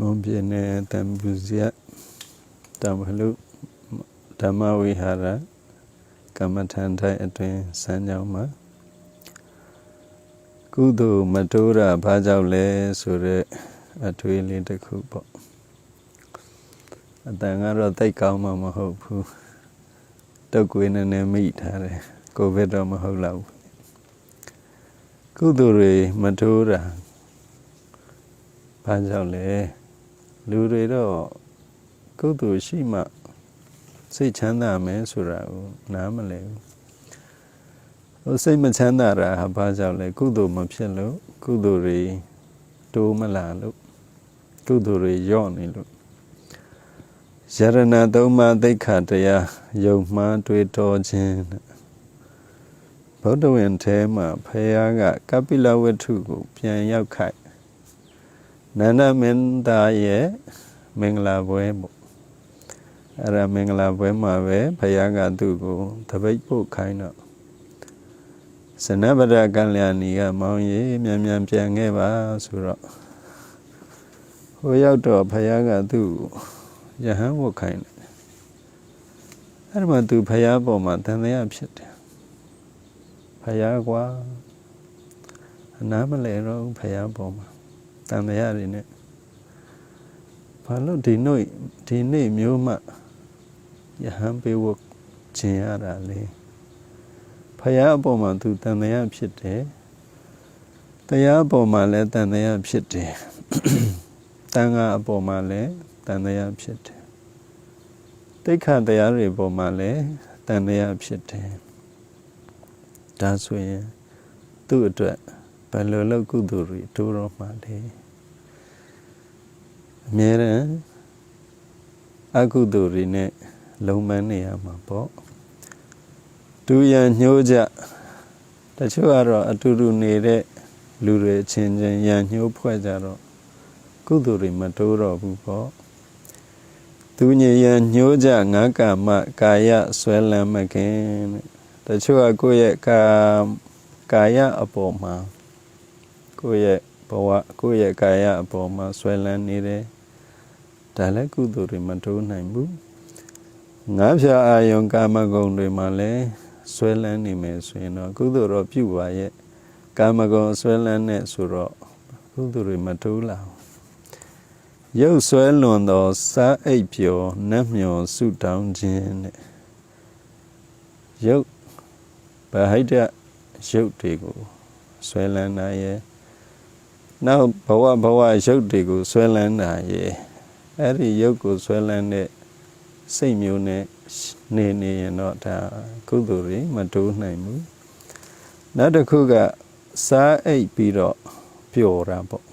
မွန်ပြည်နယ်တံပူဇယတံဝလူဓမ္မဝိဟာရကမ္မထန်ထိုင်အတွင်စံကြောင်းမှာကုသိုလ်မတိုးတာဘာကြောင့်လဲဆိုတော့အထွေးလေးတစ်ခုပေါ့အတန်ကတော့တိတ်ကောင်းမှမဟုတ်ဘူးတုတ်ကွေးနည်းနည်းမိထားတယ်ကိုဗစ်တော့မဟုတ်တော့ဘူးကုသိုလ်တွေမတိုးတာဘာကြောင့်လဲ လူတွေတော့ကုသိုလ်ရှိမှစိတ်ချမ်းသာမယ်ဆိုတာကိုနားမလည်ဘူးဟိုစိတ်မချမ်းသာတာဟာဘာကြောင့်လဲကုသိုလ်မဖြစ်လို့ကုသိုလ်တွေတိုးမလာလို့ကုသိုလ်တွေယော့နေလို့ယရဏသုံးပါးသိက္ခာတရားယုံမှန်းတွေးတော်ခြင်းဗုဒ္ဓဝင်ထဲမှာဖယားကကပိလဝတ္ထုကို ပြန်ရောက်ခိုက် နန္ဒမင်းသားရဲ့မင်္ဂလာပွဲပေါ့အဲ့ဒါမင်္ဂလာပွဲမှာပဲဘုရားကသူ့ကိုတပိတ်ပို့ခိုင်းတော့စနဗရကလျာဏီကမောင်ကြီးမြန်မြန်ပြန်ခဲ့ပါဆိုတော့ဟိုရောက်တော့ဘုရားကသူ့ယဟန်ဝတ်ခိုင်းတယ်အဲ့ဒီမှာသူဘုရားပေါ်မှာတန်တရားဖြစ်တယ်ဘုရားကွာအနားမလဲတော့ဘုရားပေါ်မှာ တန်တရားတွေနဲ့ဘာလို့ဒီနေ့ဒီနေ့မျိုးမှယဟန်ပေးဝတ်ခြင်းရတာလေဖယားအပေါ်မှာသူတန်တရားဖြစ်တယ်တရားအပေါ်မှာလည်းတန်တရားဖြစ်တယ်တန်ခါအပေါ်မှာလည်းတန်တရားဖြစ်တယ်တိတ်ခတရားတွေပေါ်မှာလည်းတန်တရားဖြစ်တယ်ဒါဆိုရင်သူ့အတွက်ဘယ်လိုလုပ်ကုသိုလ်တွေတိုးတော့မှလဲ အမြဲတမ်းအကုသိုလ်တွေနဲ့လုံးမနေရမှာပေါ့တူရန်ညှိုးကြတချို့ကတော့အတူတူနေတဲ့လူတွေချင်းချင်းရန်ညှိုးဖွဲ့ကြတော့ကုသိုလ်တွေမတိုးတော့ဘူးပေါ့သူညရန်ညှိုးကြငါကာမကာယဆွဲလန်းမခင်တချို့ကကိုယ့်ရဲ့ကာကာယအပေါ်မှာကိုယ့်ရဲ့ဘဝကိုယ့်ရဲ့ကာယအပေါ်မှာဆွဲလန်းနေတယ် ဒါလည်းကုသိုလ်တွေမတိုးနိုင်ဘူးငါးဖြာအာယုံကာမဂုဏ်တွေမှာလည်းဆွဲလန်းနေမယ်ဆိုရင်တော့ကုသိုလ်တော့ပြုပါရဲ့ကာမဂုဏ်ဆွဲလန်းနေဆိုတော့ကုသိုလ်တွေမတိုးလာဘူးရုပ်ဆွဲလွန်သောစားအိပ်ပျော်နတ်မြော်ဆုတောင်းခြင်းတဲ့ရုပ်ဗဟိတရုပ်တွေကိုဆွဲလန်းတာရဲ့နောက်ဘဝဘဝရုပ်တွေကိုဆွဲလန်းတာရဲ့ အဲ့ဒီရုပ်ကိုဆွဲလန်းတဲ့စိတ်မျိုးနဲ့နေနေရင်တော့ဒါကုသိုလ်တွေမတိုးနိုင်ဘူးနောက်တစ်ခုကစားအိတ်ပြီးတော့ပျော်တာပေါ့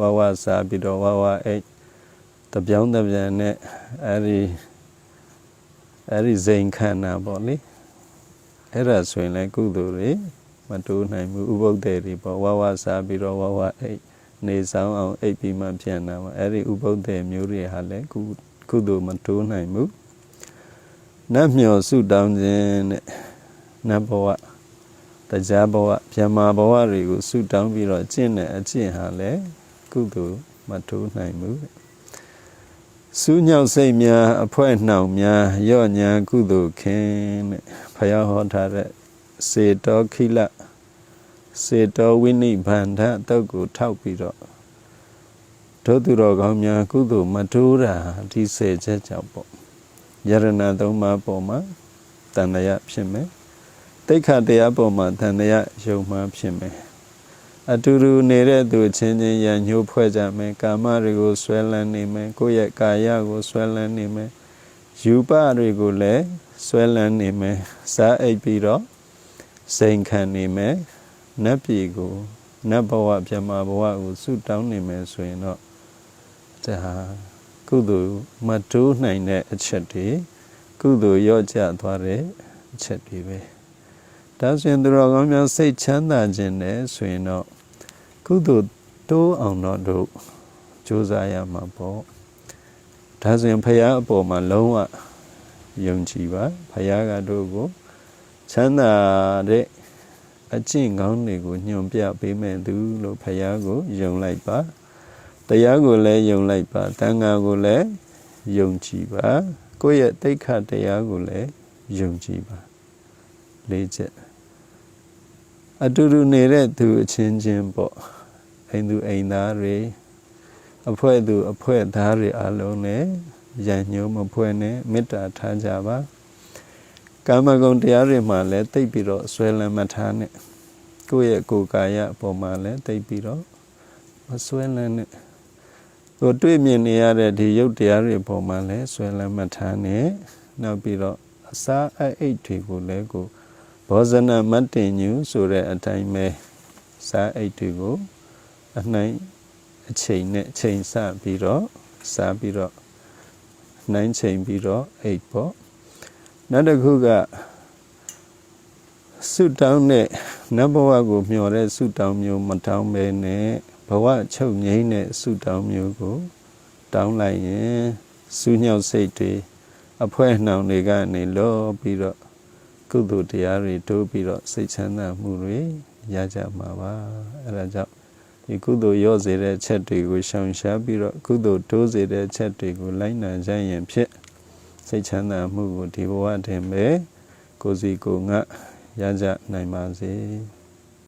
ဝဝစားပြီးတော့ဝဝအိတ်တပြောင်းတပြန်နဲ့အဲ့ဒီအဲ့ဒီဇိမ်ခန္ဓာပေါ့လေအဲ့ဒါဆိုရင်လည်းကုသိုလ်တွေမတိုးနိုင်ဘူးဥပုပ်တဲ့တွေပေါ့ဝဝစားပြီးတော့ဝဝအိတ် နေဆောင်အောင်အိပ်ပြီးမှပြန်တာပါအဲ့ဒီဥပုပ်တဲ့မျိုးတွေဟာလည်းကုကုသိုလ်မတိုးနိုင်ဘူးနတ်မြော်ဆုတောင်းခြင်းနဲ့နတ်ဘဝတရားဘဝဗြဟ္မာဘဝတွေကိုဆုတောင်းပြီးတော့ကျင့်တဲ့အကျင့်ဟာလည်းကုသိုလ်မတိုးနိုင်ဘူးစူးညောက်စိတ်များအဖွဲနှောင်များရော့ညာကုသိုလ်ခင်တဲ့ဖယားဟောထားတဲ့စေတောခိလ စေတောဝိနိဗန္ဓတုတ်ကိုထောက်ပြီးတော့ဒုသူတော်ကောင်းများကုသိုလ်မတိုးတာဒီစေချက်ကြောင့်ပေါ့ယရဏသုံးပါးပေါ်မှာတန်တရာဖြစ်မယ်တိတ်ခတရားပေါ်မှာတန်တရာယုံမှဖြစ်မယ်အတူတူနေတဲ့သူချင်းချင်းရန်ညှိုးဖွဲ့ကြမယ်ကာမတွေကိုဆွဲလန်းနေမယ်ကိုယ့်ရဲ့ကာယကိုဆွဲလန်းနေမယ်ယူပတွေကိုလည်းဆွဲလန်းနေမယ်စားအိပ်ပြီးတော့စိန်ခံနေမယ် နတ်ပြည်ကိုနတ်ဘဝပြမဘဝကိုဆုတောင်းနေမယ်ဆိုရင်တော့ဒါကုသိုလ်မတိုးနိုင်တဲ့အချက်တွေကုသိုလ်ရော့ကျသွားတဲ့အချက်တွေပဲဒါဆိုရင်သူတော်ကောင်းများစိတ်ချမ်းသာခြင်းနဲ့ဆိုရင်တော့ကုသိုလ်တိုးအောင်တော့တို့ကြိုးစားရမှာပေါ့ဒါဆိုရင်ဖရာအပေါ်မှာလုံးဝယုံကြည်ပါဖရာကတို့ကိုချမ်းသာတဲ့ အကျင့်ကောင်းတွေကိုညွန်ပြပေးမဲ့သူလို့ဖရာကိုယုံလိုက်ပါတရားကိုလည်းယုံလိုက်ပါတန်ခါကိုလည်းယုံကြည်ပါကိုယ့်ရဲ့တိတ်ခတ်တရားကိုလည်းယုံကြည်ပါလေးချက်အတူတူနေတဲ့သူအချင်းချင်းပေါ့အိမ်သူအိမ်သားတွေအဖွဲ့သူအဖွဲ့သားတွေအလုံးနဲ့ရန်ညှိုးမဖွဲ့နဲ့မေတ္တာထားကြပါ ကာမဂုဏ်တရားတွေမှာလည်းတိတ်ပြီးတော့ဆွဲလန်းမထားနဲ့ကိုယ့်ရဲ့ကိုယ်ကာယအပေါ်မှာလည်းတိတ်ပြီးတော့မဆွဲလန်းနဲ့ကိုတွေ့မြင်နေရတဲ့ဒီရုပ်တရားတွေပေါ်မှာလည်းဆွဲလန်းမထားနဲ့နောက်ပြီးတော့အစာအအိတ်တွေကိုလည်းကိုဘောဇနမတ်တင်ညူဆိုတဲ့အတိုင်းပဲစားအိတ်တွေကိုအနှိုင်းအချိန်နဲ့ချိန်ဆပြီးတော့စားပြီးတော့နှိုင်းချိန်ပြီးတော့အိတ်ပေါ့ နောက်တစ်ခုကဆုတောင်းတဲ့နတ်ဘဝကိုမျှော်တဲ့ဆုတောင်းမျိုးမတောင်းဘဲနဲ့ဘဝချုပ်ငိမ့်တဲ့ဆုတောင်းမျိုးကိုတောင်းလိုက်ရင်စူးညောက်စိတ်တွေအဖွဲနှောင်တွေကနေလောပြီးတော့ကုသိုလ်တရားတွေတိုးပြီးတော့စိတ်ချမ်းသာမှုတွေရကြမှာပါအဲဒါကြောင့်ဒီကုသိုလ်ရော့စေတဲ့ချက်တွေကိုရှောင်ရှားပြီးတော့ကုသိုလ်တိုးစေတဲ့ချက်တွေကိုလိုက်နိုင်ကြရင်ဖြစ် စိတ်ချမ်းသာမှုကိုဒီဘဝတွင်ပဲကိုယ်စီကိုယ်ငါရကြနိုင်ပါစေ